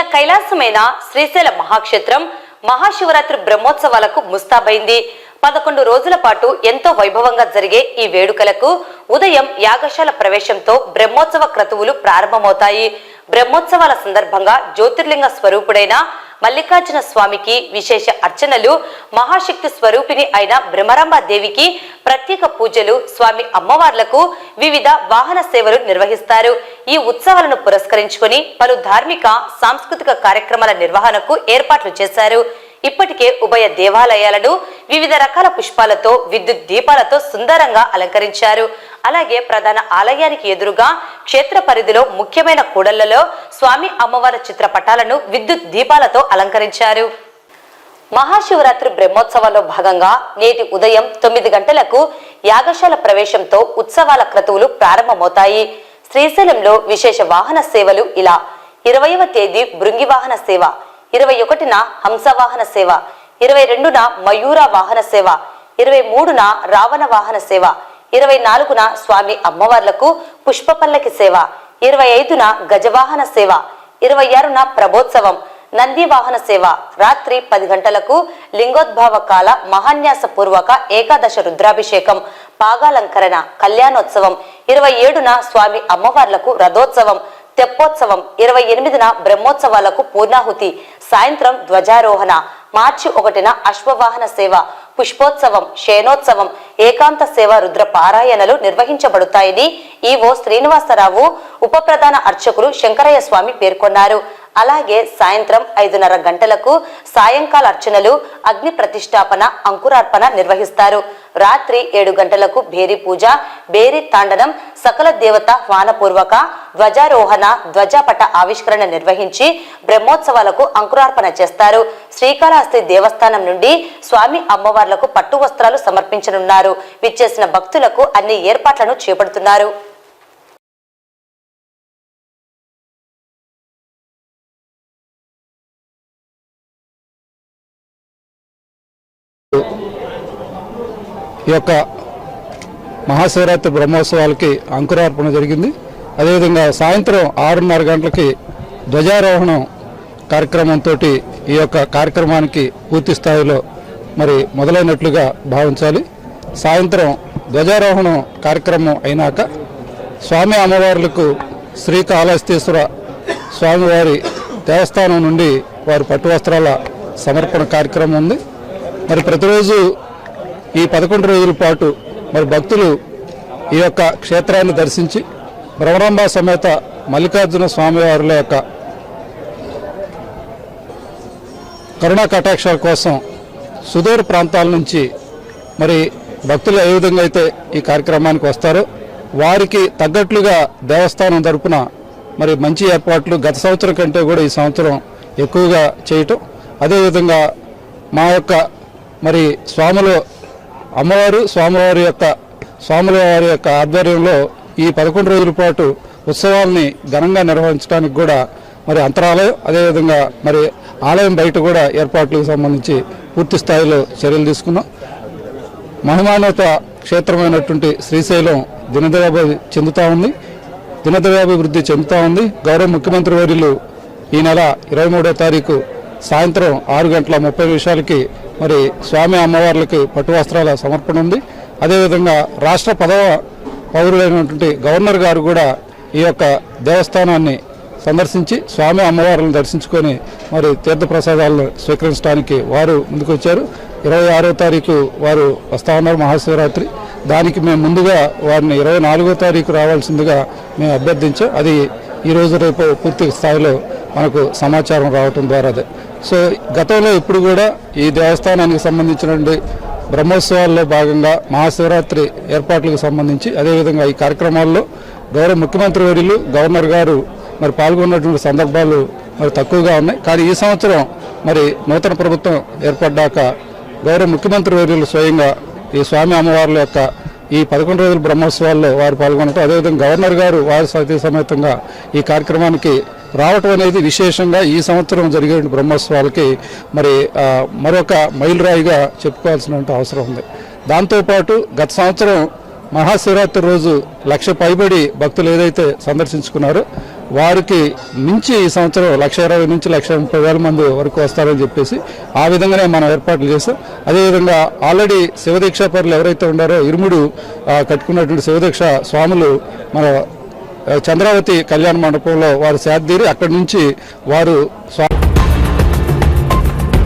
నెల కైలాసమైన శ్రీశైల మహాక్షేత్రం మహాశివరాత్రి బ్రహ్మోత్సవాలకు ముస్తాబైంది. పదకొండు రోజుల పాటు ఎంతో వైభవంగా జరిగే ఈ వేడుకలకు ఉదయం యాగశాల ప్రవేశంతో బ్రహ్మోత్సవ క్రతువులు ప్రారంభమవుతాయి. బ్రహ్మోత్సవాల సందర్భంగా జ్యోతిర్లింగ స్వరూపుడైన మల్లికార్జున స్వామికి విశేష అర్చనలు మహాశక్తి స్వరూపిణి అయిన భ్రమరాంబ దేవికి ప్రత్యేక పూజలు స్వామి అమ్మవార్లకు వివిధ వాహన సేవలు నిర్వహిస్తారు. ఈ ఉత్సవాలను పురస్కరించుకొని పలు ధార్మిక సాంస్కృతిక కార్యక్రమాల నిర్వహణకు ఏర్పాట్లు చేశారు. ఇప్పటికే ఉభయ దేవాలయాలను వివిధ రకాల పుష్పాలతో విద్యుత్ దీపాలతో సుందరంగా అలంకరించారు. అలాగే ప్రధాన ఆలయానికి ఎదురుగా క్షేత్ర పరిధిలో ముఖ్యమైన కూడళ్ళలో స్వామి అమ్మవారి చిత్రపటాలను విద్యుత్ దీపాలతో అలంకరించారు. మహాశివరాత్రి బ్రహ్మోత్సవాల్లో భాగంగా నేటి ఉదయం తొమ్మిది గంటలకు యాగశాల ప్రవేశంతో ఉత్సవాల క్రతువులు ప్రారంభమవుతాయి. శ్రీశైలంలో విశేష వాహన సేవలు ఇలా. ఇరవయవ తేదీ బృంగి వాహన సేవ ఇరవై ఒకటిన హంసవాహన సేవ ఇరవై రెండున మయూర వాహన సేవ ఇరవై మూడున రావణ వాహన సేవ ఇరవై నాలుగున స్వామి అమ్మవార్లకు పుష్పపల్లకి సేవ ఇరవై ఐదున గజవాహన సేవ ఇరవై ఆరున ప్రభోత్సవం నంది వాహన సేవ రాత్రి పది గంటలకు లింగోద్భావ కాల మహాన్యాస పూర్వక ఏకాదశ రుద్రాభిషేకం పాగాలంకరణ కళ్యాణోత్సవం ఇరవై ఏడున స్వామి అమ్మవార్లకు రథోత్సవం తెప్పోత్సవం ఇరవై ఎనిమిదిన బ్రహ్మోత్సవాలకు పూర్ణాహుతి. సాయంత్రం ధ్వజారోహణ. మార్చి ఒకటిన అశ్వవాహన సేవ. పుష్పోత్సవం శయనోత్సవం ఏకాంత సేవ రుద్ర పారాయణలు నిర్వహించబడతాయని ఈవో శ్రీనివాసరావు ఉప ప్రధాన అర్చకులు శంకరయ్య స్వామి పేర్కొన్నారు. అలాగే సాయంత్రం ఐదున్నర గంటలకు సాయంకాల అర్చనలు అగ్ని ప్రతిష్టాపన అంకురార్పణ నిర్వహిస్తారు. రాత్రి ఏడు గంటలకు భేరి పూజ భేరి తాండనం సకల దేవత వానపూర్వక ధ్వజారోహణ ధ్వజపట ఆవిష్కరణ నిర్వహించి బ్రహ్మోత్సవాలకు అంకురార్పణ చేస్తారు. శ్రీకాళహస్తి దేవస్థానం నుండి స్వామి అమ్మవార్లకు పట్టు వస్త్రాలు సమర్పించనున్నారు. విచ్చేసిన భక్తులకు అన్ని ఏర్పాట్లను చేపడుతున్నారు. ఈ యొక్క మహాశివరాత్రి బ్రహ్మోత్సవాలకి అంకురార్పణ జరిగింది. అదేవిధంగా సాయంత్రం ఆరున్నర గంటలకి ధ్వజారోహణం కార్యక్రమంతో ఈ యొక్క కార్యక్రమానికి పూర్తి స్థాయిలో మరి మొదలైనట్లుగా భావించాలి. సాయంత్రం ధ్వజారోహణం కార్యక్రమం అయినాక స్వామి అమ్మవార్లకు శ్రీకాళహస్తీశ్వర స్వామివారి దేవస్థానం నుండి వారి పట్టు వస్త్రాల సమర్పణ కార్యక్రమం ఉంది. మరి ప్రతిరోజు ఈ పదకొండు రోజుల పాటు మరి భక్తులు ఈ యొక్క క్షేత్రాన్ని దర్శించి భ్రమరాంబ సమేత మల్లికార్జున స్వామివారుల యొక్క కరుణా కటాక్షాల కోసం సుదూర ప్రాంతాల నుంచి మరి భక్తులు ఏ విధంగా అయితే ఈ కార్యక్రమానికి వస్తారో వారికి తగ్గట్లుగా దేవస్థానం తరపున మరి మంచి ఏర్పాట్లు గత సంవత్సరం కంటే కూడా ఈ సంవత్సరం ఎక్కువగా చేయటం. అదేవిధంగా మా యొక్క మరి స్వాములు అమ్మవారు స్వామివారి యొక్క స్వాముల వారి యొక్క ఆధ్వర్యంలో ఈ పదకొండు రోజుల పాటు ఉత్సవాల్ని ఘనంగా నిర్వహించడానికి కూడా మరి అంతరాలయం అదేవిధంగా మరి ఆలయం బయట కూడా ఏర్పాట్లకు సంబంధించి పూర్తి స్థాయిలో చర్యలు తీసుకున్నాం. మహిమాన్విత క్షేత్రమైనటువంటి శ్రీశైలం దినదయాభివృద్ధి చెందుతా ఉంది. దినదయాభివృద్ధి చెందుతా ఉంది. గౌరవ ముఖ్యమంత్రి వర్యులు ఈ నెల ఇరవై మూడో తారీఖు సాయంత్రం ఆరు గంటల ముప్పై నిమిషాలకి మరి స్వామి అమ్మవార్లకి పట్టు వస్త్రాల సమర్పణ ఉంది. అదేవిధంగా రాష్ట్ర పదవ పౌరులైనటువంటి గవర్నర్ గారు కూడా ఈ యొక్క దేవస్థానాన్ని సందర్శించి స్వామి అమ్మవార్లను దర్శించుకొని మరి తీర్థప్రసాదాలను స్వీకరించడానికి వారు ముందుకు వచ్చారు ఇరవై ఆరో తారీఖు వారు వస్తా ఉన్నారు మహాశివరాత్రి. దానికి మేము ముందుగా వారిని ఇరవై నాలుగో తారీఖు రావాల్సిందిగా మేము అభ్యర్థించాం. అది ఈరోజు రేపు పూర్తి స్థాయిలో మనకు సమాచారం రావటం ద్వారా సో గతంలో ఇప్పుడు కూడా ఈ దేవస్థానానికి సంబంధించినటువంటి బ్రహ్మోత్సవాల్లో భాగంగా మహాశివరాత్రి ఏర్పాట్లకు సంబంధించి అదేవిధంగా ఈ కార్యక్రమాల్లో గౌరవ ముఖ్యమంత్రి వర్యులు గవర్నర్ గారు మరి పాల్గొన్నటువంటి సందర్భాలు మరి తక్కువగా ఉన్నాయి. కానీ ఈ సంవత్సరం మరి నూతన ప్రభుత్వం ఏర్పడ్డాక గౌరవ ముఖ్యమంత్రి వర్యులు స్వయంగా ఈ స్వామి అమ్మవార్ల యొక్క ఈ పదకొండు రోజుల బ్రహ్మోత్సవాల్లో వారు పాల్గొనటం అదేవిధంగా గవర్నర్ గారు వారి సతీ సమేతంగా ఈ కార్యక్రమానికి రావటం అనేది విశేషంగా ఈ సంవత్సరం జరిగే బ్రహ్మోత్సవాలకి మరి మరొక మైలురాయిగా చెప్పుకోవాల్సిన అవసరం ఉంది. దాంతోపాటు గత సంవత్సరం మహాశివరాత్రి రోజు లక్ష పైబడి భక్తులు ఏదైతే సందర్శించుకున్నారో వారికి మించి ఈ సంవత్సరం లక్ష ఇరవై నుంచి లక్ష ముప్పై వేల మంది వరకు వస్తారని చెప్పేసి ఆ విధంగానే మనం ఏర్పాట్లు చేస్తాం అదేవిధంగా ఆల్రెడీ శివదీక్ష పరులు ఎవరైతే ఉన్నారో ఇరుముడు కట్టుకున్నటువంటి శివదీక్ష స్వాములు మన చంద్రావతి కళ్యాణ మండపంలో వారు సేదీరి అక్కడి నుంచి వారు స్వా